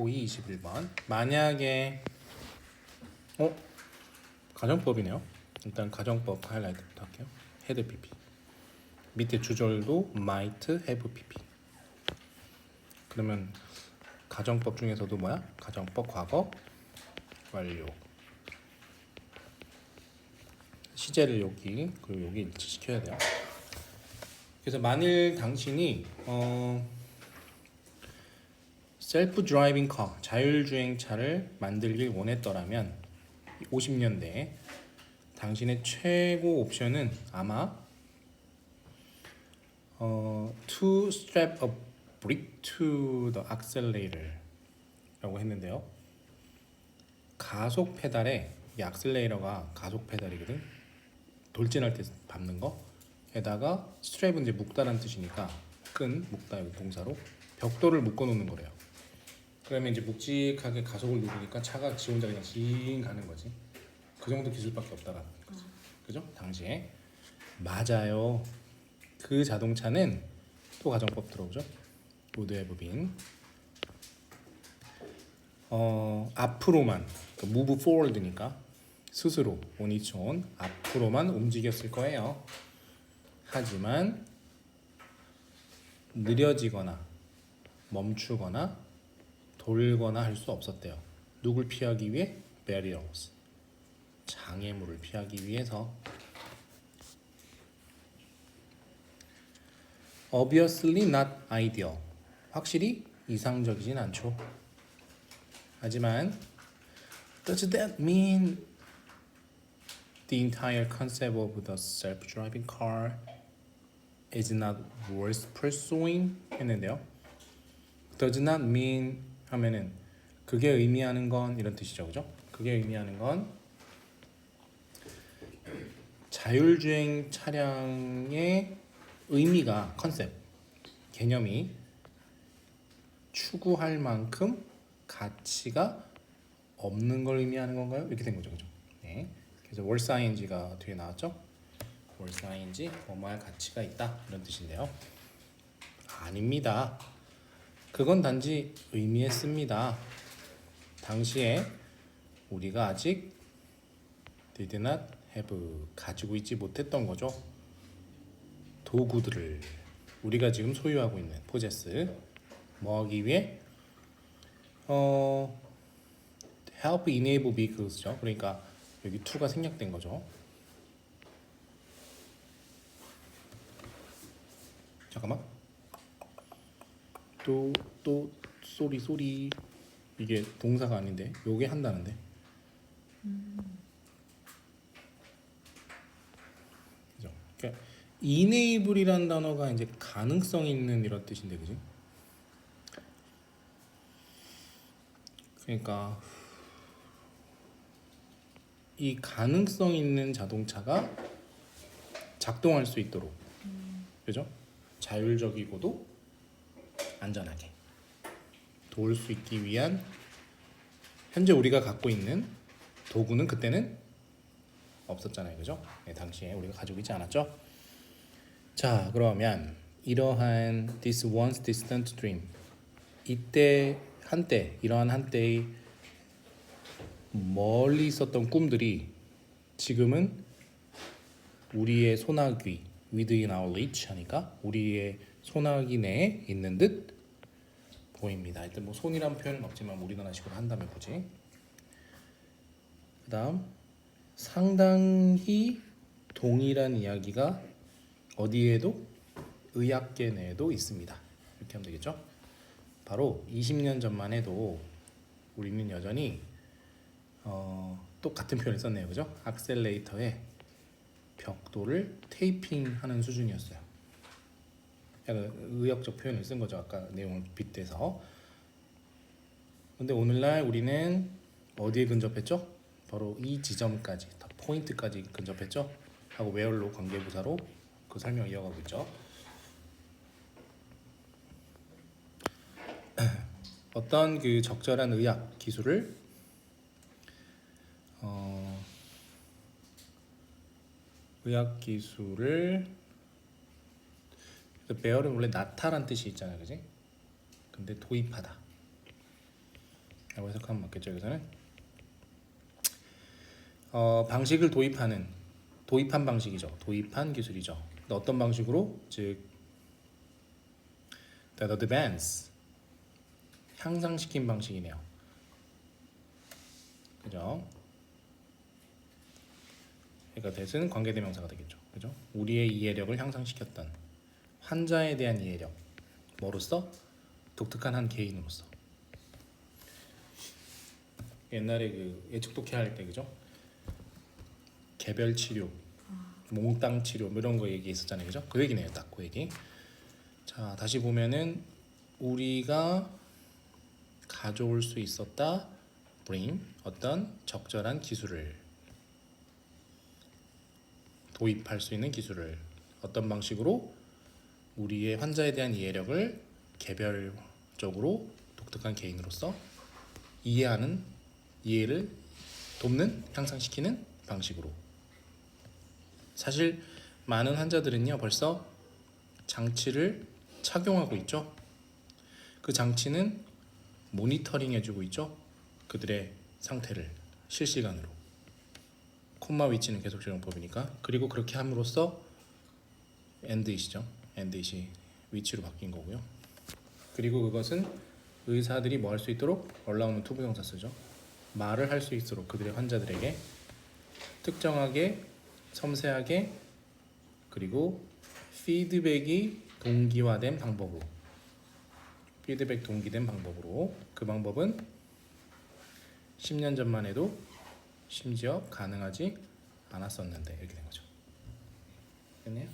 호이 21번. 만약에 어 가정법이네요. 일단 가정법 하이라이트부터 할게요. 헤드 PP. 밑에 주절도 might have PP. 그러면 가정법 중에서도 뭐야? 가정법 과거 완료. 시제를 여기 그리고 여기 일치시켜야 돼요. 그래서 만일 당신이 어 셀프 드라이빙 카 자율주행차를 만들길 원했더라면 50년대에 당신의 최고 옵션은 아마 어, to strap a brick to the accelerator라고 했는데요. 가속 페달에 이 악셀레이터가 가속 페달이거든. 돌진할 때 밟는 거. 에다가 스트랩은 이제 묶다라는 뜻이니까 끈 묶다 이 동사로 벽돌을 묶어 놓는 거래요. 그러면 이제 묵직하게 가속을 누르니까 차가 지 혼자 그냥 징 가는 거지. 그 정도 기술밖에 없다라는 거지. 그죠? 당시에 맞아요. 그 자동차는 또 가정법 들어오죠. 모두의 법인. 어 앞으로만 그 move forward니까 스스로 own 앞으로만 움직였을 거예요. 하지만 느려지거나 멈추거나 돌거나 할 수 없었대요. 누굴 피하기 위해? barriers. 장애물을 피하기 위해서. obviously not ideal. 확실히 이상적이진 않죠. 하지만 does that mean the entire concept of the self-driving car is not worth pursuing? 했는데요. does not mean 하면은 그게 의미하는 건 이런 뜻이죠, 그죠? 그게 의미하는 건 자율주행 차량의 의미가 컨셉 개념이 추구할 만큼 가치가 없는 걸 의미하는 건가요? 이렇게 된 거죠, 그죠? 네. 그래서 월사 ing가 뒤에 나왔죠? 월사 ing 뭐뭐할 가치가 있다 이런 뜻인데요. 아닙니다. 그건 단지 의미했습니다. 당시에 우리가 아직 did not have 가지고 있지 못했던 거죠. 도구들을 우리가 지금 소유하고 있는 포제스 뭐 하기 위해 어 help enable vehicles죠. 그러니까 여기 to가 생략된 거죠. 잠깐만. 또 또 소리 소리 이게 동사가 아닌데 요게 한다는데 그죠? 그러니까 enable이란 단어가 이제 가능성 있는 이런 뜻인데 그지? 그러니까 이 가능성 있는 자동차가 작동할 수 있도록 그죠? 자율적이고도 안전하게 도울 수 있기 위한 현재 우리가 갖고 있는 도구는 그때는 없었잖아요, 그죠? 네, 당시에 우리가 가지고 있지 않았죠. 자, 그러면 이러한 this once distant dream 이때 한때 이러한 한때의 멀리 있었던 꿈들이 지금은 우리의 소나기 within our reach 하니까 우리의 소나기 내에 있는 듯 보입니다. 일단 뭐 손이란 표현은 없지만 우리나라식으로 한다면 보지. 그다음 상당히 동일한 이야기가 어디에도 의학계 내에도 있습니다. 이렇게 하면 되겠죠? 바로 20년 전만 해도 우리는 여전히 어, 똑같은 표현을 썼네요, 그죠? 악셀레이터에 벽돌을 테이핑하는 수준이었어요. 약간 의학적 표현을 쓴 거죠. 아까 내용을 빗대서. 근데 오늘날 우리는 어디에 근접했죠? 바로 이 지점까지, 더 포인트까지 근접했죠? 하고 웨얼로 관계부사로 그 설명 이어가고 있죠. 어떤 그 적절한 의학 기술을 어, 의학 기술을 베어는 원래 나타란 뜻이 있잖아요, 그지? 근데 도입하다. 라고 해석하면 맞겠죠 여기서는? 어, 방식을 도입하는 도입한 방식이죠. 도입한 기술이죠. 어떤 방식으로? 즉 that advance 향상시킨 방식이네요. 그죠 그러니까 that은 관계대명사가 되겠죠. 그죠? 우리의 이해력을 향상시켰던 환자에 대한 이해력 뭐로서? 독특한 한 개인으로서. 옛날에 그 예측 독해 할 때 그죠? 개별 치료, 몽땅 치료 뭐 이런 거 얘기 있었잖아요, 그죠? 그 얘기네요, 딱 그 얘기. 자 다시 보면은 우리가 가져올 수 있었다, bring 어떤 적절한 기술을 도입할 수 있는 기술을 어떤 방식으로 우리의 환자에 대한 이해력을 개별적으로 독특한 개인으로서 이해하는 이해를 돕는 향상시키는 방식으로. 사실 많은 환자들은요 벌써 장치를 착용하고 있죠. 그 장치는 모니터링 해주고 있죠. 그들의 상태를 실시간으로 콤마 위치는 계속 적용법이니까. 그리고 그렇게 함으로써 엔드잇이죠. 엔드잇이 위치로 바뀐 거고요. 그리고 그것은 의사들이 뭐 할 수 있도록 올라오는 투부정사 쓰죠. 말을 할 수 있도록 그들의 환자들에게 특정하게 섬세하게 그리고 피드백이 동기화된 방법으로 피드백 동기된 방법으로. 그 방법은 10년 전만 해도 심지어 가능하지 않았었는데 이렇게 된 거죠. 됐네요.